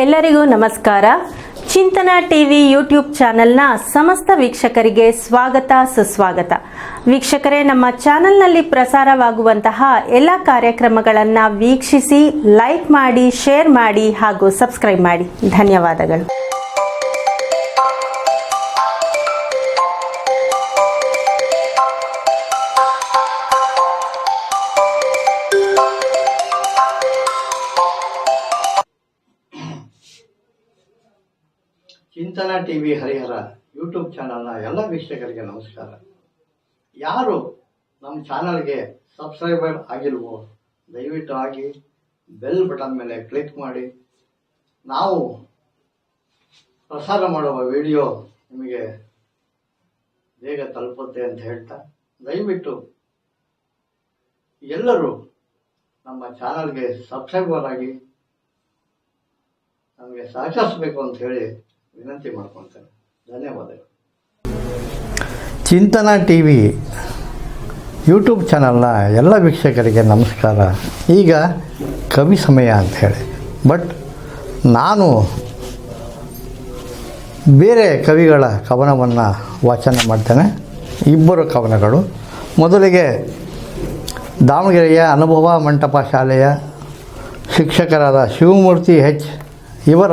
ಎಲ್ಲರಿಗೂ ನಮಸ್ಕಾರ. ಚಿಂತನ ಟಿವಿ ಯೂಟ್ಯೂಬ್ ಚಾನೆಲ್ನ ಸಮಸ್ತ ವೀಕ್ಷಕರಿಗೆ ಸ್ವಾಗತ, ಸುಸ್ವಾಗತ. ವೀಕ್ಷಕರೇ, ನಮ್ಮ ಚಾನೆಲ್ನಲ್ಲಿ ಪ್ರಸಾರವಾಗುವಂತಹ ಎಲ್ಲ ಕಾರ್ಯಕ್ರಮಗಳನ್ನು ವೀಕ್ಷಿಸಿ, ಲೈಕ್ ಮಾಡಿ, ಶೇರ್ ಮಾಡಿ ಹಾಗೂ ಸಬ್ಸ್ಕ್ರೈಬ್ ಮಾಡಿ. ಧನ್ಯವಾದಗಳು. ಚಿಂತನ ಟಿ ವಿ ಹರಿಹರ ಯೂಟ್ಯೂಬ್ ಚಾನಲ್ನ ಎಲ್ಲ ವೀಕ್ಷಕರಿಗೆ ನಮಸ್ಕಾರ. ಯಾರು ನಮ್ಮ ಚಾನಲ್ಗೆ ಸಬ್ಸ್ಕ್ರೈಬರ್ ಆಗಿಲ್ವೋ, ದಯವಿಟ್ಟು ಆಗಿ ಬೆಲ್ ಬಟನ್ ಮೇಲೆ ಕ್ಲಿಕ್ ಮಾಡಿ. ನಾವು ಪ್ರಸಾರ ಮಾಡುವ ವಿಡಿಯೋ ನಿಮಗೆ ಬೇಗ ತಲುಪುತ್ತೆ ಅಂತ ಹೇಳ್ತಾ, ದಯವಿಟ್ಟು ಎಲ್ಲರೂ ನಮ್ಮ ಚಾನಲ್ಗೆ ಸಬ್ಸ್ಕ್ರೈಬರ್ ಆಗಿ ನಮಗೆ ಸಹಕರಿಸಬೇಕು ಅಂತ ಹೇಳಿ ವಿನಂತಿ ಮಾಡ್ಕೊಳ್ತೇನೆ ಧನ್ಯವಾದಗಳು. ಚಿಂತನ ಟಿ ವಿ ಯೂಟ್ಯೂಬ್ ಚಾನಲ್ನ ಎಲ್ಲ ವೀಕ್ಷಕರಿಗೆ ನಮಸ್ಕಾರ. ಈಗ ಕವಿ ಸಮಯ ಅಂತ ಹೇಳಿ. ಬಟ್ ನಾನು ಬೇರೆ ಕವಿಗಳ ಕವನವನ್ನು ವಾಚನ ಮಾಡ್ತೇನೆ. ಇಬ್ಬರು ಕವನಗಳು. ಮೊದಲಿಗೆ ದಾವಣಗೆರೆಯ ಅನುಭವ ಮಂಟಪ ಶಾಲೆಯ ಶಿಕ್ಷಕರಾದ ಶಿವಮೂರ್ತಿ ಹೆಚ್ ಇವರ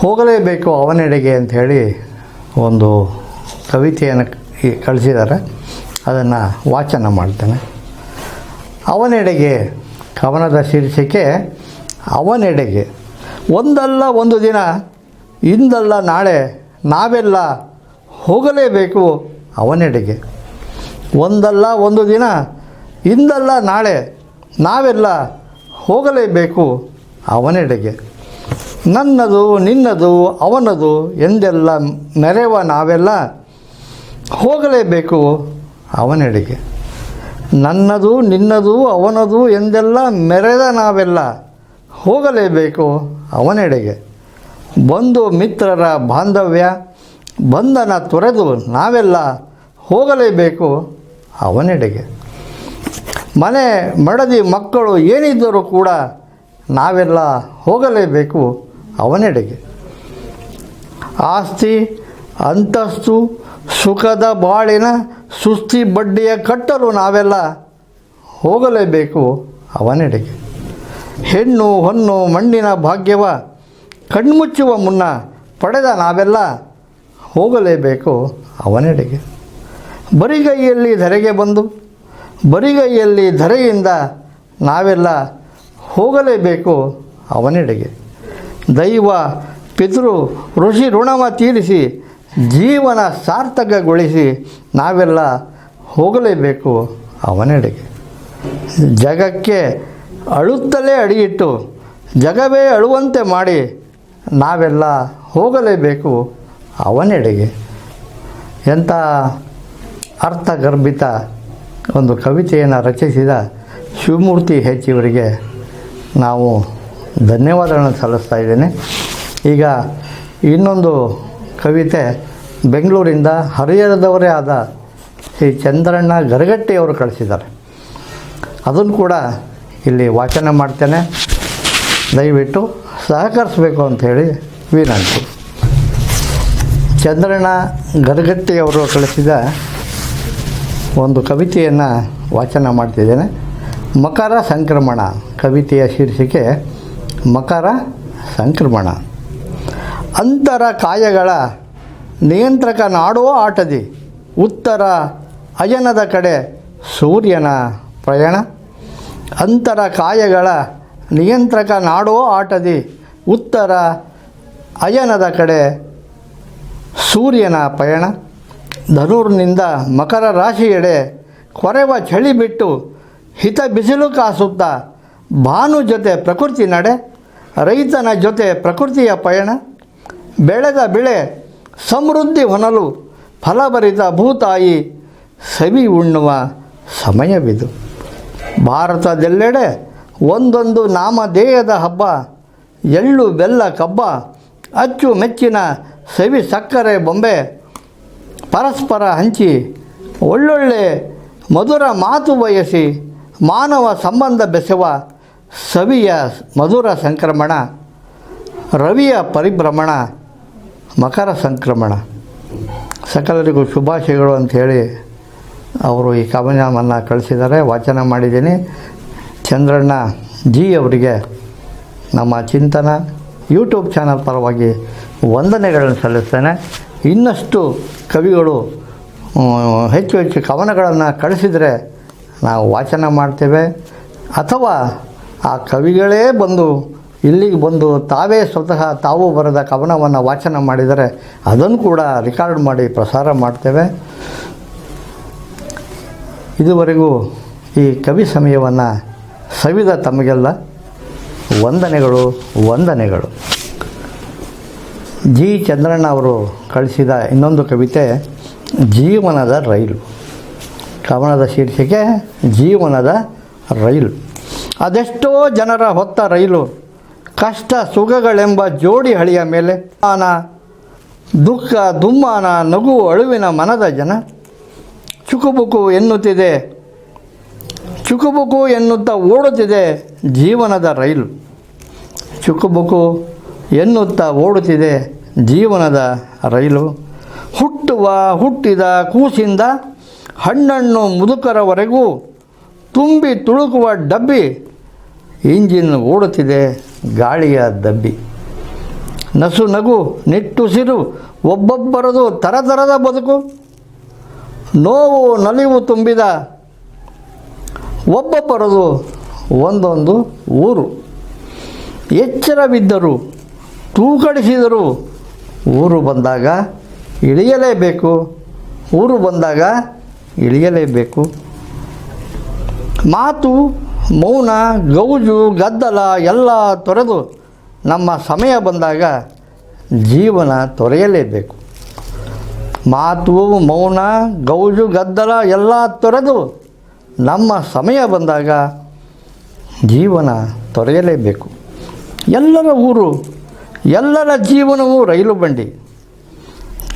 ಹೋಗಲೇಬೇಕು ಅವನೆಡೆಗೆ ಅಂತ ಹೇಳಿ ಒಂದು ಕವಿತೆಯನ್ನು ಕಳಿಸಿದ್ದಾರೆ. ಅದನ್ನು ವಾಚನ ಮಾಡ್ತೇನೆ. ಅವನೆಡೆಗೆ, ಕವನದ ಶೀರ್ಷಿಕೆ, ಅವನೆಡೆಗೆ. ಒಂದಲ್ಲ ಒಂದು ದಿನ, ಇಂದಲ್ಲ ನಾಳೆ, ನಾವೆಲ್ಲ ಹೋಗಲೇಬೇಕು ಅವನೆಡೆಗೆ. ಒಂದಲ್ಲ ಒಂದು ದಿನ, ಇಂದಲ್ಲ ನಾಳೆ, ನಾವೆಲ್ಲ ಹೋಗಲೇಬೇಕು ಅವನೆಡೆಗೆ. ನನ್ನದು, ನಿನ್ನದು, ಅವನದು ಎಂದೆಲ್ಲ ಮೆರೆವ ನಾವೆಲ್ಲ ಹೋಗಲೇಬೇಕು ಅವನೆಡೆಗೆ. ನನ್ನದು, ನಿನ್ನದು, ಅವನದು ಎಂದೆಲ್ಲ ಮೆರೆದ ನಾವೆಲ್ಲ ಹೋಗಲೇಬೇಕು ಅವನೆಡೆಗೆ. ಬಂಧು ಮಿತ್ರರ ಬಾಂಧವ್ಯ, ಬಂಧನ ತೊರೆದು ನಾವೆಲ್ಲ ಹೋಗಲೇಬೇಕು ಅವನೆಡೆಗೆ. ಮನೆ, ಮಡದಿ ಮಕ್ಕಳು ಏನಿದ್ದರೂ ಕೂಡ ನಾವೆಲ್ಲ ಹೋಗಲೇಬೇಕು ಅವನೆಡೆಗೆ. ಆಸ್ತಿ, ಅಂತಸ್ತು, ಸುಖದ ಬಾಳಿನ ಸುಸ್ತಿ ಬಡ್ಡಿಯ ಕಟ್ಟಲು ನಾವೆಲ್ಲ ಹೋಗಲೇಬೇಕು ಅವನೆಡೆಗೆ. ಹೆಣ್ಣು, ಹೊನ್ನು, ಮಣ್ಣಿನ ಭಾಗ್ಯವ ಕಣ್ಮುಚ್ಚುವ ಮುನ್ನ ಪಡೆದ ನಾವೆಲ್ಲ ಹೋಗಲೇಬೇಕು ಅವನೆಡೆಗೆ. ಬರಿಗೈಯಲ್ಲಿ ಧರೆಗೆ ಬಂದು, ಬರಿಗೈಯಲ್ಲಿ ಧರೆಯಿಂದ ನಾವೆಲ್ಲ ಹೋಗಲೇಬೇಕು ಅವನೆಡೆಗೆ. ದೈವ, ಪಿತೃ, ಋಷಿ ಋಣವ ತೀರಿಸಿ, ಜೀವನ ಸಾರ್ಥಕಗೊಳಿಸಿ ನಾವೆಲ್ಲ ಹೋಗಲೇಬೇಕು ಅವನೆಡೆಗೆ. ಜಗಕ್ಕೆ ಅಳುತ್ತಲೇ ಅಡಿಯಿಟ್ಟು, ಜಗವೇ ಅಳುವಂತೆ ಮಾಡಿ ನಾವೆಲ್ಲ ಹೋಗಲೇಬೇಕು ಅವನೆಡೆಗೆ. ಎಂಥ ಅರ್ಥಗರ್ಭಿತ ಒಂದು ಕವಿತೆಯನ್ನು ರಚಿಸಿದ ಶಿವಮೂರ್ತಿ ಹೆಚ್ಚಿವರಿಗೆ ನಾವು ಧನ್ಯವಾದಗಳನ್ನು ಸಲ್ಲಿಸ್ತಾ ಇದ್ದೇನೆ. ಈಗ ಇನ್ನೊಂದು ಕವಿತೆ, ಬೆಂಗಳೂರಿಂದ ಹರಿಹರದವರೇ ಆದ ಶ್ರೀ ಚಂದ್ರಣ್ಣ ಗರಗಟ್ಟಿಯವರು ಕಳಿಸಿದ್ದಾರೆ. ಅದನ್ನು ಕೂಡ ಇಲ್ಲಿ ವಾಚನ ಮಾಡ್ತೇನೆ. ದಯವಿಟ್ಟು ಸಹಕರಿಸಬೇಕು ಅಂತ ಹೇಳಿ ವಿನಂತಿ. ಚಂದ್ರಣ್ಣ ಗರಗಟ್ಟಿಯವರು ಕಳಿಸಿದ ಒಂದು ಕವಿತೆಯನ್ನು ವಾಚನ ಮಾಡ್ತಿದ್ದೇನೆ. ಮಕರ ಸಂಕ್ರಮಣ ಕವಿತೆಯ ಶೀರ್ಷಿಕೆ ಮಕರ ಸಂಕ್ರಮಣ. ಅಂತರ ಕಾಯಗಳ ನಿಯಂತ್ರಕ ನಾಡೋ ಆಟದಿ. ಉತ್ತರ ಅಯನದ ಕಡೆ ಸೂರ್ಯನ ಪ್ರಯಾಣ. ಅಂತರ ಕಾಯಗಳ ನಿಯಂತ್ರಕ ನಾಡೋ ಆಟದಿ. ಉತ್ತರ ಅಯನದ ಕಡೆ ಸೂರ್ಯನ ಪಯಣ ಧನುರ್ನಿಂದ ಮಕರ ರಾಶಿಯೆಡೆ ಕೊರೆವ ಚಳಿ ಬಿಟ್ಟು ಹಿತ ಬಿಸಿಲು ಕಾಸುತ್ತಾ ಭಾನು ಜೊತೆ ಪ್ರಕೃತಿ ನಡೆ. ರೈತನ ಜೊತೆ ಪ್ರಕೃತಿಯ ಪಯಣ, ಬೆಳೆದ ಬೆಳೆ ಸಮೃದ್ಧಿ ಹೊನಲು ಫಲಭರಿತ ಭೂತಾಯಿ ಸವಿ ಉಣ್ಣುವ ಸಮಯವಿದು. ಭಾರತದೆಲ್ಲೆಡೆ ಒಂದೊಂದು ನಾಮಧೇಯದ ಹಬ್ಬ, ಎಳ್ಳು ಬೆಲ್ಲ ಕಬ್ಬ, ಅಚ್ಚು ಮೆಚ್ಚಿನ ಸವಿ ಸಕ್ಕರೆ ಬೊಂಬೆ, ಪರಸ್ಪರ ಹಂಚಿ ಒಳ್ಳೊಳ್ಳೆ ಮಧುರ ಮಾತು ಬಯಸಿ ಮಾನವ ಸಂಬಂಧ ಬೆಸೆವ ಸವಿಯ ಮಧುರ ಸಂಕ್ರಮಣ, ರವಿಯ ಪರಿಭ್ರಮಣ, ಮಕರ ಸಂಕ್ರಮಣ. ಸಕಲರಿಗೂ ಶುಭಾಶಯಗಳು ಅಂಥೇಳಿ ಅವರು ಈ ಕವನವನ್ನು ಕಳಿಸಿದ್ದಾರೆ. ವಾಚನ ಮಾಡಿದ್ದೀನಿ. ಚಂದ್ರಣ್ಣ ಜಿ ಅವರಿಗೆ ನಮ್ಮ ಚಿಂತನ. ಯೂಟ್ಯೂಬ್ ಚಾನಲ್ ಪರವಾಗಿ ವಂದನೆಗಳನ್ನು ಸಲ್ಲಿಸ್ತೇನೆ. ಇನ್ನಷ್ಟು ಕವಿಗಳು ಹೆಚ್ಚು ಹೆಚ್ಚು ಕವನಗಳನ್ನು ಕಳಿಸಿದರೆ ನಾವು ವಾಚನ ಮಾಡ್ತೇವೆ. ಅಥವಾ ಆ ಕವಿಗಳೇ ಬಂದು ಇಲ್ಲಿಗೆ ಬಂದು ತಾವೇ ಸ್ವತಃ ತಾವು ಬರೆದ ಕವನವನ್ನು ವಾಚನ ಮಾಡಿದರೆ ಅದನ್ನು ಕೂಡ ರೆಕಾರ್ಡ್ ಮಾಡಿ ಪ್ರಸಾರ ಮಾಡ್ತೇವೆ. ಇದುವರೆಗೂ ಈ ಕವಿ ಸಮಯವನ್ನು ಸವಿದ ತಮಗೆಲ್ಲ ವಂದನೆಗಳು ವಂದನೆಗಳು. ಜಿ. ಚಂದ್ರಣ್ಣ ಅವರು ಕಳಿಸಿದ ಇನ್ನೊಂದು ಕವಿತೆ, ಜೀವನದ ರೈಲು. ಕವನದ ಶೀರ್ಷಿಕೆ, ಜೀವನದ ರೈಲು. ಅದೆಷ್ಟೋ ಜನರ ಹೊತ್ತ ರೈಲು, ಕಷ್ಟ ಸುಖಗಳೆಂಬ ಜೋಡಿ ಹಳಿಯ ಮೇಲೆ ಮಾನ ದುಃಖ, ದುಮ್ಮಾನ, ನಗು ಅಳುವಿನ ಮನದ ಜನ. ಚುಕುಬುಕು ಎನ್ನುತ್ತಿದೆ, ಚುಕುಬುಕು ಎನ್ನುತ್ತಾ ಓಡುತ್ತಿದೆ ಜೀವನದ ರೈಲು. ಚುಕುಬುಕು ಎನ್ನುತ್ತಾ ಓಡುತ್ತಿದೆ ಜೀವನದ ರೈಲು. ಹುಟ್ಟುವ ಹುಟ್ಟಿದ ಕೂಸಿಂದ ಹಣ್ಣನ್ನು ಮುದುಕರವರೆಗೂ ತುಂಬಿ ತುಳುಕುವ ಡಬ್ಬಿ ಇಂಜಿನ್ ಓಡುತ್ತಿದೆ, ಗಾಳಿಯ ದಬ್ಬಿ. ನಸು ನಗು ನಿಟ್ಟುಸಿರು ಒಬ್ಬೊಬ್ಬರದು ತರತರದ ಬದುಕು. ನೋವು ನಲಿವು ತುಂಬಿದ ಒಬ್ಬೊಬ್ಬರದು ಒಂದೊಂದು ಊರು. ಎಚ್ಚರವಿದ್ದರು, ತೂಕಡಿಸಿದರು ಊರು ಬಂದಾಗ ಇಳಿಯಲೇಬೇಕು. ಊರು ಬಂದಾಗ ಇಳಿಯಲೇಬೇಕು. ಮಾತು, ಮೌನ, ಗೌಜು, ಗದ್ದಲ ಎಲ್ಲ ತೊರೆದು ನಮ್ಮ ಸಮಯ ಬಂದಾಗ ಜೀವನ ತೊರೆಯಲೇಬೇಕು. ಮಾತು, ಮೌನ, ಗೌಜು, ಗದ್ದಲ ಎಲ್ಲ ತೊರೆದು ನಮ್ಮ ಸಮಯ ಬಂದಾಗ ಜೀವನ ತೊರೆಯಲೇಬೇಕು. ಎಲ್ಲರ ಊರು, ಎಲ್ಲರ ಜೀವನವು ರೈಲು ಬಂಡಿ.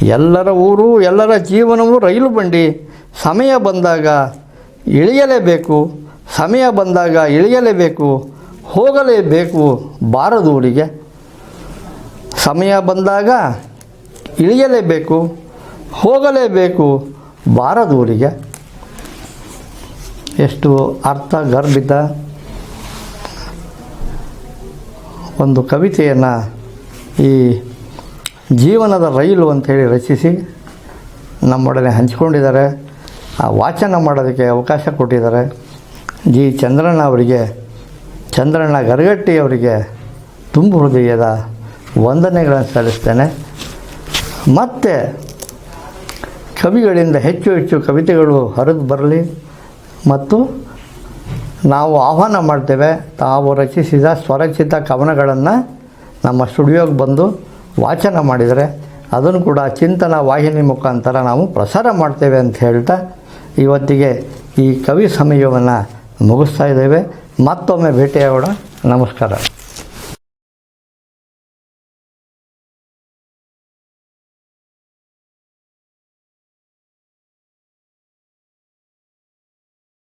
ಎಲ್ಲರ ಊರು, ಎಲ್ಲರ ಜೀವನವು ರೈಲು ಬಂಡಿ. ಸಮಯ ಬಂದಾಗ ಇಳಿಯಲೇಬೇಕು. ಸಮಯ ಬಂದಾಗ ಇಳಿಯಲೇಬೇಕು. ಹೋಗಲೇಬೇಕು. ಬಾರದೂರಿಗೆ ಸಮಯ ಬಂದಾಗ ಇಳಿಯಲೇಬೇಕು. ಹೋಗಲೇಬೇಕು. ಬಾರದೂರಿಗೆ ಎಷ್ಟು ಅರ್ಥ ಗರ್ಭಿತ ಒಂದು ಕವಿತೆಯನ್ನು ಈ ಜೀವನದ ರೈಲು ಅಂಥೇಳಿ ರಚಿಸಿ ನಮ್ಮೊಡನೆ ಹಂಚಿಕೊಂಡಿದ್ದಾರೆ. ವಾಚನ ಮಾಡೋದಕ್ಕೆ ಅವಕಾಶ ಕೊಟ್ಟಿದ್ದಾರೆ. ಜಿ ಚಂದ್ರಣ್ಣ ಅವರಿಗೆ, ಚಂದ್ರಣ್ಣ ಗರಗಟ್ಟಿ ಅವರಿಗೆ ತುಂಬ ಹೃದಯದ ವಂದನೆಗಳನ್ನು ಸಲ್ಲಿಸ್ತೇನೆ. ಮತ್ತು ಕವಿಗಳಿಂದ ಹೆಚ್ಚು ಹೆಚ್ಚು ಕವಿತೆಗಳು ಹರಿದು ಬರಲಿ. ಮತ್ತು ನಾವು ಆಹ್ವಾನ ಮಾಡ್ತೇವೆ, ತಾವು ರಚಿಸಿದ ಸ್ವರಚಿತ ಕವನಗಳನ್ನು ನಮ್ಮ ಸ್ಟುಡಿಯೋಗೆ ಬಂದು ವಾಚನ ಮಾಡಿದರೆ, ಅದನ್ನು ಕೂಡ ಚಿಂತನ ವಾಹಿನಿ ಮುಖಾಂತರ ನಾವು ಪ್ರಸಾರ ಮಾಡ್ತೇವೆ ಅಂತ ಹೇಳ್ತಾ ಇವತ್ತಿಗೆ ಈ ಕವಿ ಸಮಯವನ್ನು ಮುಗಿಸ್ತಾ ಇದ್ದೇವೆ. ಮತ್ತೊಮ್ಮೆ ಭೇಟಿಯಾಗೋಣ. ನಮಸ್ಕಾರ.